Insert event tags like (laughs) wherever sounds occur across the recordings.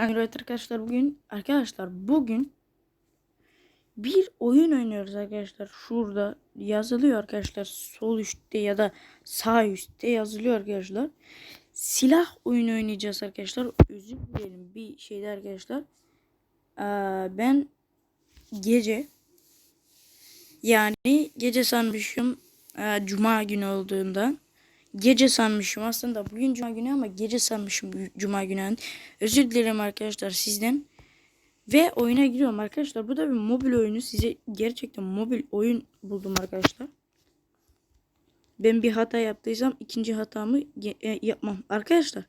Evet arkadaşlar bugün arkadaşlar bugün bir oyun oynuyoruz arkadaşlar. Şurada yazılıyor arkadaşlar. Sol üstte ya da sağ üstte yazılıyor arkadaşlar. Silah oyunu oynayacağız arkadaşlar. Özür dilerim bir şeyde arkadaşlar. Ee, ben gece yani gece sanmışım e, cuma günü olduğundan gece sanmışım aslında bugün cuma günü ama gece sanmışım cuma günü. Özür dilerim arkadaşlar sizden. Ve oyuna giriyorum arkadaşlar. Bu da bir mobil oyunu. Size gerçekten mobil oyun buldum arkadaşlar. Ben bir hata yaptıysam ikinci hatamı e, yapmam. Arkadaşlar.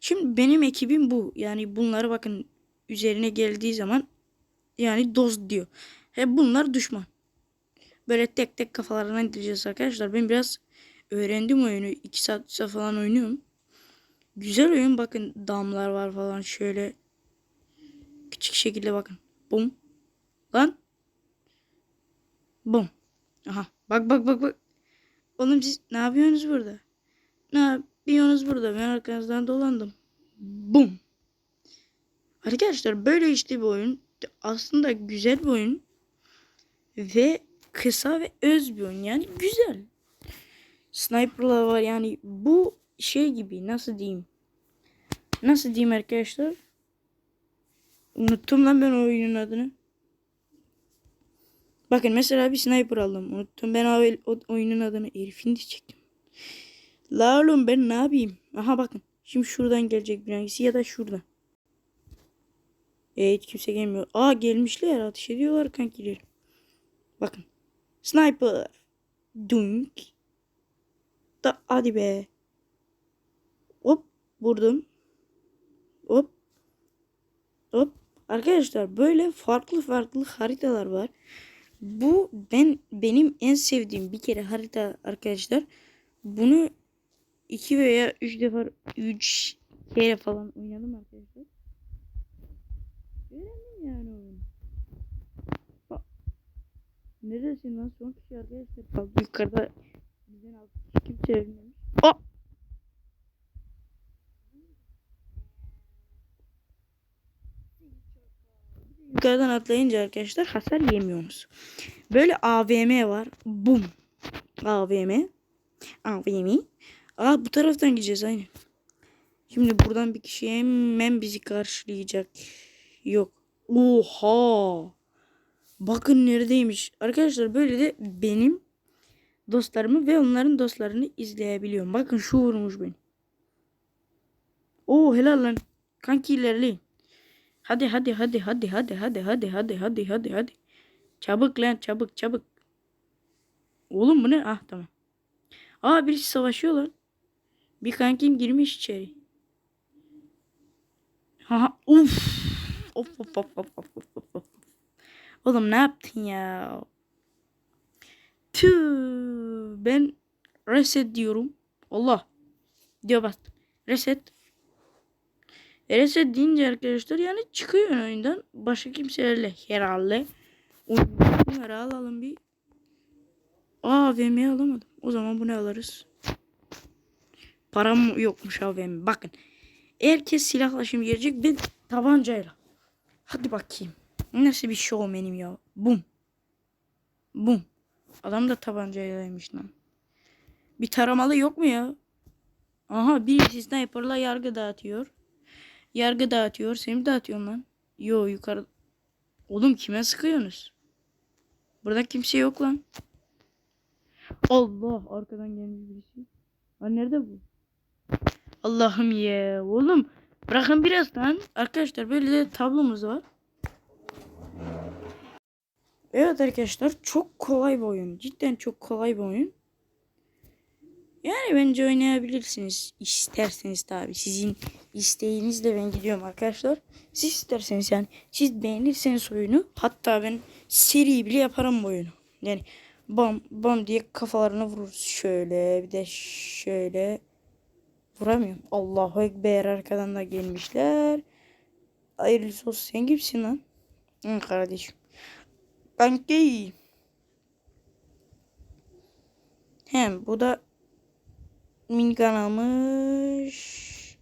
Şimdi benim ekibim bu. Yani bunları bakın üzerine geldiği zaman yani dost diyor. He bunlar düşman. Böyle tek tek kafalarına indireceğiz arkadaşlar. Ben biraz öğrendim oyunu. 2 saat falan oynuyorum. Güzel oyun bakın damlar var falan şöyle küçük şekilde bakın. Bum. Lan. Bum. Aha. Bak bak bak bak. Oğlum siz ne yapıyorsunuz burada? Ne yapıyorsunuz burada? Ben arkanızdan dolandım. Bum. Arkadaşlar böyle işte bir oyun. Aslında güzel bir oyun. Ve kısa ve öz bir oyun. Yani güzel. Sniper'lar var yani bu şey gibi nasıl diyeyim? Nasıl diyeyim arkadaşlar? Unuttum lan ben o oyunun adını. Bakın mesela bir sniper aldım. Unuttum ben o, o oyunun adını. Herifini diyecektim. La oğlum ben ne yapayım? Aha bakın. Şimdi şuradan gelecek bir hangisi ya da şuradan. Evet kimse gelmiyor. Aa gelmişler ateş ediyorlar kankilerim. Bakın. Sniper. Dunk. Da hadi be. Hop vurdum. Hop. Hop. Arkadaşlar böyle farklı farklı haritalar var. Bu ben benim en sevdiğim bir kere harita arkadaşlar. Bunu iki veya üç defa üç kere falan oynadım arkadaşlar. Öğrendim yani oyunu. Neredesin lan son kişi arkadaşlar? Bak yukarıda bizden altı kimse ölmemiş. Oh! Yukarıdan atlayınca arkadaşlar hasar yemiyorsunuz. Böyle AVM var. Bum. AVM. AVM. Aa bu taraftan gideceğiz aynı. Şimdi buradan bir kişi hemen bizi karşılayacak. Yok. Oha. Bakın neredeymiş. Arkadaşlar böyle de benim dostlarımı ve onların dostlarını izleyebiliyorum. Bakın şu vurmuş beni. Oo helal lan. Kanki ilerleyin. Hadi hadi hadi hadi hadi hadi hadi hadi hadi hadi hadi. Çabuk lan çabuk çabuk. Oğlum bu ne? Ah tamam. Aa birisi savaşıyor lan. Bir kankim girmiş içeri. Ha uf. Of of of of of of. Oğlum ne yaptın ya? Tüh. Ben reset diyorum. Allah. Diyor bak. Reset. Reset deyince arkadaşlar yani çıkıyor oyundan. Başka kimselerle herhalde. Oyunu alalım bir. AVM'yi alamadım. O zaman bunu alırız. Param yokmuş AVM. Bakın. Herkes silahla şimdi gelecek. Ben tabancayla. Hadi bakayım. Nasıl bir showmanim ya. Bum. Bum. Adam da tabancaylaymış lan. Bir taramalı yok mu ya? Aha birisi sniperla yargı dağıtıyor. Yargı dağıtıyor. Seni mi dağıtıyorum lan? Yo yukarı. Oğlum kime sıkıyorsunuz? Burada kimse yok lan. Allah arkadan gelmiş birisi. Ha nerede bu? Allah'ım ya oğlum. Bırakın biraz lan. Arkadaşlar böyle de tablomuz var. Evet arkadaşlar çok kolay bir oyun. Cidden çok kolay bir oyun. Yani bence oynayabilirsiniz. İsterseniz tabi. Sizin isteğinizle ben gidiyorum arkadaşlar. Siz isterseniz yani. Siz beğenirseniz oyunu. Hatta ben seri bile yaparım bu oyunu. Yani bam bam diye kafalarına vururuz. Şöyle bir de şöyle. Vuramıyorum. Allahu Ekber arkadan da gelmişler. Hayırlısı olsun. Sen kimsin lan? Hı, kardeşim. Kanki. Hem bu da minigun almış.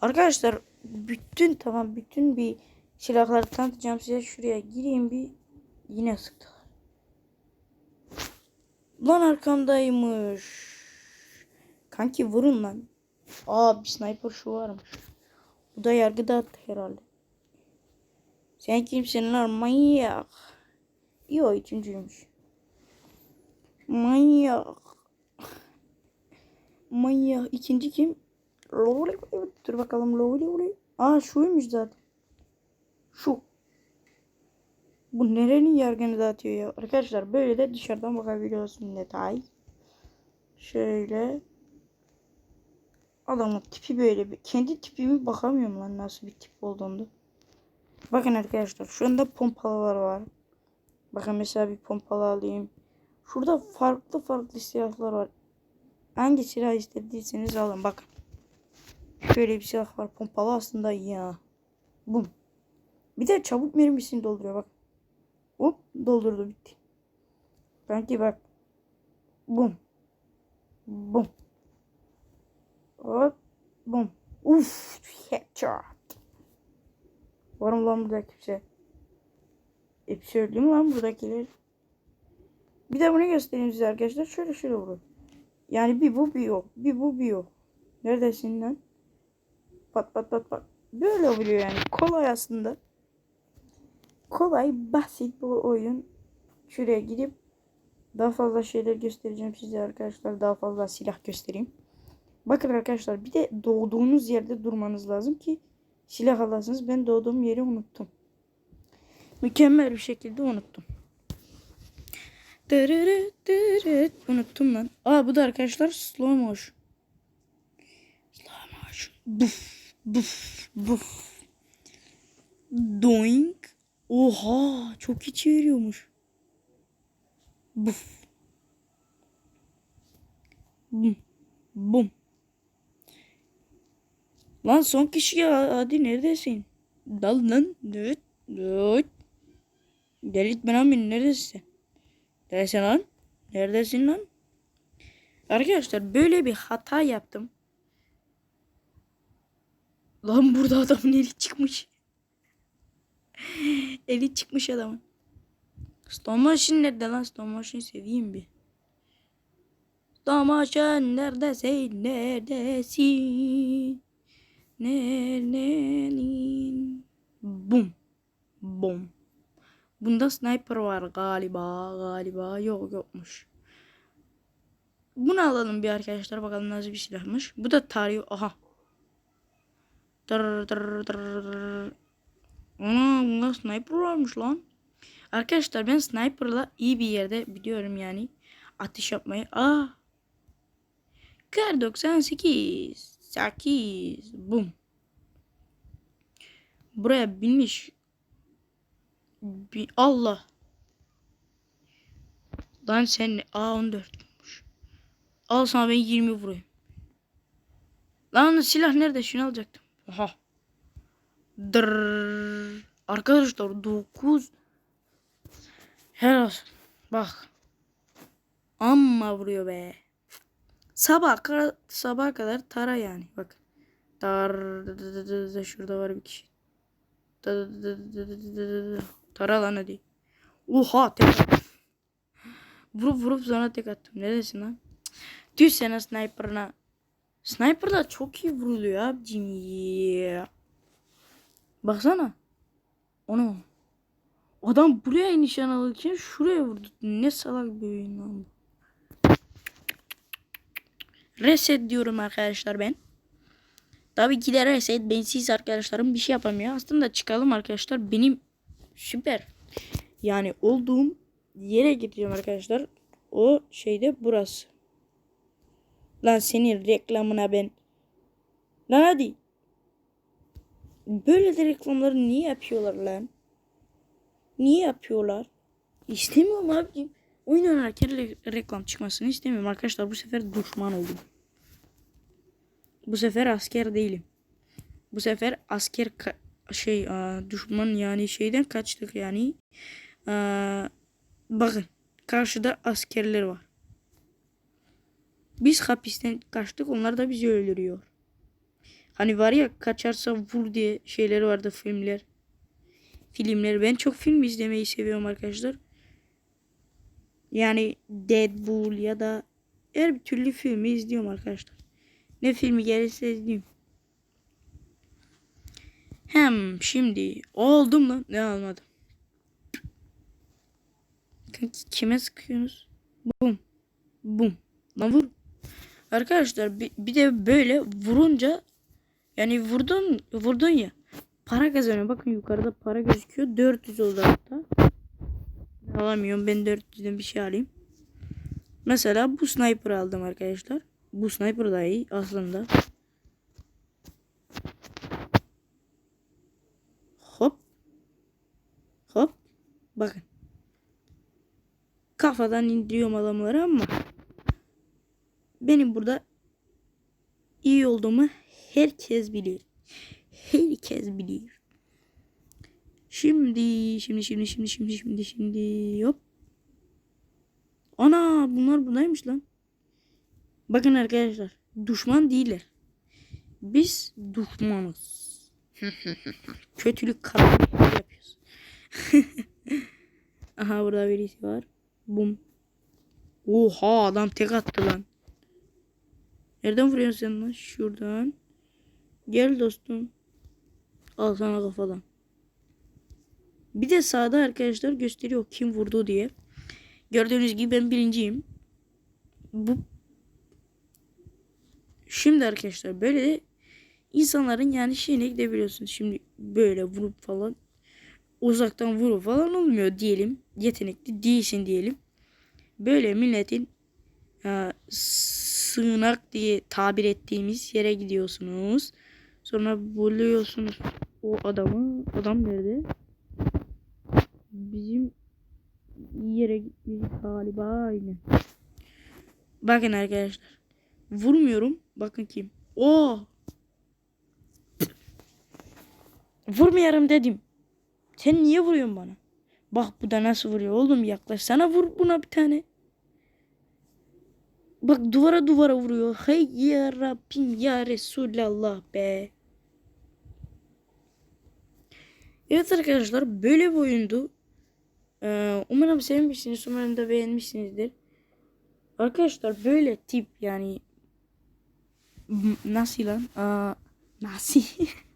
Arkadaşlar bütün tamam bütün bir silahları tanıtacağım size. Şuraya gireyim bir yine sıktılar. Lan arkamdaymış. Kanki vurun lan. Aa bir sniper şu varmış. Bu da yargı dağıttı herhalde. Sen kimsin lan manyak? Yo üçüncüymüş. Manyak. Manyak. İkinci kim? Lowly. Dur bakalım Lowly. Aa şuymuş zaten. Şu. Bu nerenin yargını dağıtıyor ya? Arkadaşlar böyle de dışarıdan bakabiliyorsun detay. Şöyle. Adamın tipi böyle. Kendi tipimi bakamıyorum lan nasıl bir tip olduğunda. Bakın arkadaşlar şu anda pompalılar var. Bakın mesela bir pompalı alayım. Şurada farklı farklı silahlar var. Hangi silah istediyseniz alın bakın. Şöyle bir silah var. Pompalı aslında ya. Bum. Bir de çabuk mermisini dolduruyor bak. Hop doldurdu bitti. Kanki bak. Bum. Bum. Hop. Bum. Uf. Headshot. Var mı lan burada kimse? Mü lan buradakiler? Bir de bunu göstereyim size arkadaşlar. Şöyle şöyle vurun. Yani bir bu bir o. Bir bu bir o. Neredesin lan? Pat pat pat pat. Böyle oluyor yani. Kolay aslında. Kolay, basit bu oyun. Şuraya gidip daha fazla şeyler göstereceğim size arkadaşlar. Daha fazla silah göstereyim. Bakın arkadaşlar bir de doğduğunuz yerde durmanız lazım ki silah alasınız. Ben doğduğum yeri unuttum. Mükemmel bir şekilde unuttum. Unuttum lan. Aa bu da arkadaşlar slow motion. Slow motion. Buf buf buf. Doink. Oha çok iyi çeviriyormuş. Buf. Bum. Bum. Lan son kişi ya. Hadi neredesin? Dal lan. Düt. Delirtme lan beni. Neredesin? Neredesin lan? Neredesin lan? Arkadaşlar böyle bir hata yaptım. Lan burada adamın eli çıkmış. (laughs) eli çıkmış adamın. Stone Machine nerede lan? Stone Machine seveyim bir. Stone Machine neredesin? Neredesin? Neredesin? Bum. Bum. Bunda sniper var galiba. Galiba. Yok yokmuş. Bunu alalım bir arkadaşlar. Bakalım nasıl bir silahmış. Bu da tarih. Aha. Dır dır dır dır. Ana bunda sniper varmış lan. Arkadaşlar ben sniper'la iyi bir yerde biliyorum yani. Atış yapmayı. Aa. Kar 98. 8. Bum. Buraya binmiş. Bir, Allah. Lan sen A 14'müş. Al sana ben 20 vurayım. Lan silah nerede? Şunu alacaktım. Aha. Dırrrr. Arkadaşlar 9 Helal. Bak. Amma vuruyor be. Sabah kadar, sabah kadar tara yani. Bak. Tar şurada var bir kişi. Tara lan hadi. Oha tek attım. Vurup vurup sonra tek attım. Neredesin lan? Düz sana sniper'ına. Sniper da çok iyi vuruluyor abicim. Yeah. Baksana. Onu. Adam buraya nişan alırken şuraya vurdu. Ne salak bir oyun lan bu. Reset diyorum arkadaşlar ben. Tabii ki de reset. Bensiz arkadaşlarım bir şey yapamıyor. Aslında çıkalım arkadaşlar. Benim süper. Yani olduğum yere gidiyorum arkadaşlar. O şeyde burası. Lan senin reklamına ben. Lan hadi. Böyle de reklamları niye yapıyorlar lan? Niye yapıyorlar? İstemiyorum abicim. Oyun oynarken re- reklam çıkmasını istemiyorum arkadaşlar. Bu sefer düşman oldum. Bu sefer asker değilim. Bu sefer asker şey aa, düşman yani şeyden kaçtık yani. Aa, bakın karşıda askerler var. Biz hapisten kaçtık onlar da bizi öldürüyor. Hani var ya kaçarsa vur diye şeyleri vardı filmler. Filmler. Ben çok film izlemeyi seviyorum arkadaşlar. Yani Deadpool ya da her türlü filmi izliyorum arkadaşlar. Ne filmi gelirse izleyeyim. Hem şimdi oldum lan ne almadım. Kime sıkıyorsunuz? Bum. Bum. Lan vur. Arkadaşlar bir, bir de böyle vurunca yani vurdun vurdun ya para kazanıyor. Bakın yukarıda para gözüküyor. 400 oldu hatta. Alamıyorum. Ben 400'den bir şey alayım. Mesela bu sniper aldım arkadaşlar. Bu sniper da iyi aslında. Hop. Hop. Bakın. Kafadan indiriyorum adamları ama benim burada iyi olduğumu herkes bilir. Herkes bilir. Şimdi, şimdi, şimdi, şimdi, şimdi, şimdi, şimdi, hop. Ana bunlar buradaymış lan. Bakın arkadaşlar, düşman değiller. Biz düşmanız. (laughs) Kötülük karanlık yapıyoruz. (laughs) Aha burada birisi var. Bum. Oha adam tek attı lan. Nereden vuruyorsun sen lan? Şuradan. Gel dostum. Al sana kafadan. Bir de sağda arkadaşlar gösteriyor kim vurdu diye. Gördüğünüz gibi ben birinciyim. Bu Şimdi arkadaşlar böyle insanların yani şeyine gidebiliyorsunuz. Şimdi böyle vurup falan uzaktan vurup falan olmuyor diyelim. Yetenekli değilsin diyelim. Böyle milletin e, sığınak diye tabir ettiğimiz yere gidiyorsunuz. Sonra buluyorsunuz o adamı. Adam nerede? Bizim yere gitmiş galiba aynı. Bakın arkadaşlar. Vurmuyorum. Bakın kim. O. Vurmayarım dedim. Sen niye vuruyorsun bana? Bak bu da nasıl vuruyor oğlum yaklaş. Sana vur buna bir tane. Bak duvara duvara vuruyor. Hey ya Rabbim ya Resulallah be. Evet arkadaşlar böyle bir oyundu. Ee, umarım sevmişsiniz. Umarım da beğenmişsinizdir. Arkadaşlar böyle tip yani nasıl lan? Aa, nasıl? (laughs)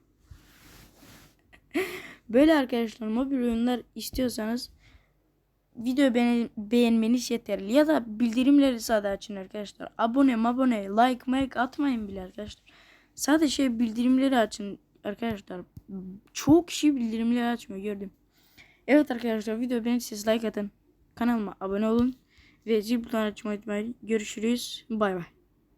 böyle arkadaşlar mobil oyunlar istiyorsanız video beğen beğenmeniz yeterli. Ya da bildirimleri sadece açın arkadaşlar. Abone abone like like atmayın bile arkadaşlar. Sadece bildirimleri açın arkadaşlar. Çoğu kişi bildirimleri açmıyor gördüm. Evet arkadaşlar video beğenirseniz like atın. Kanalıma abone olun. Ve zil butonunu açmayı unutmayın. Görüşürüz. Bay bay.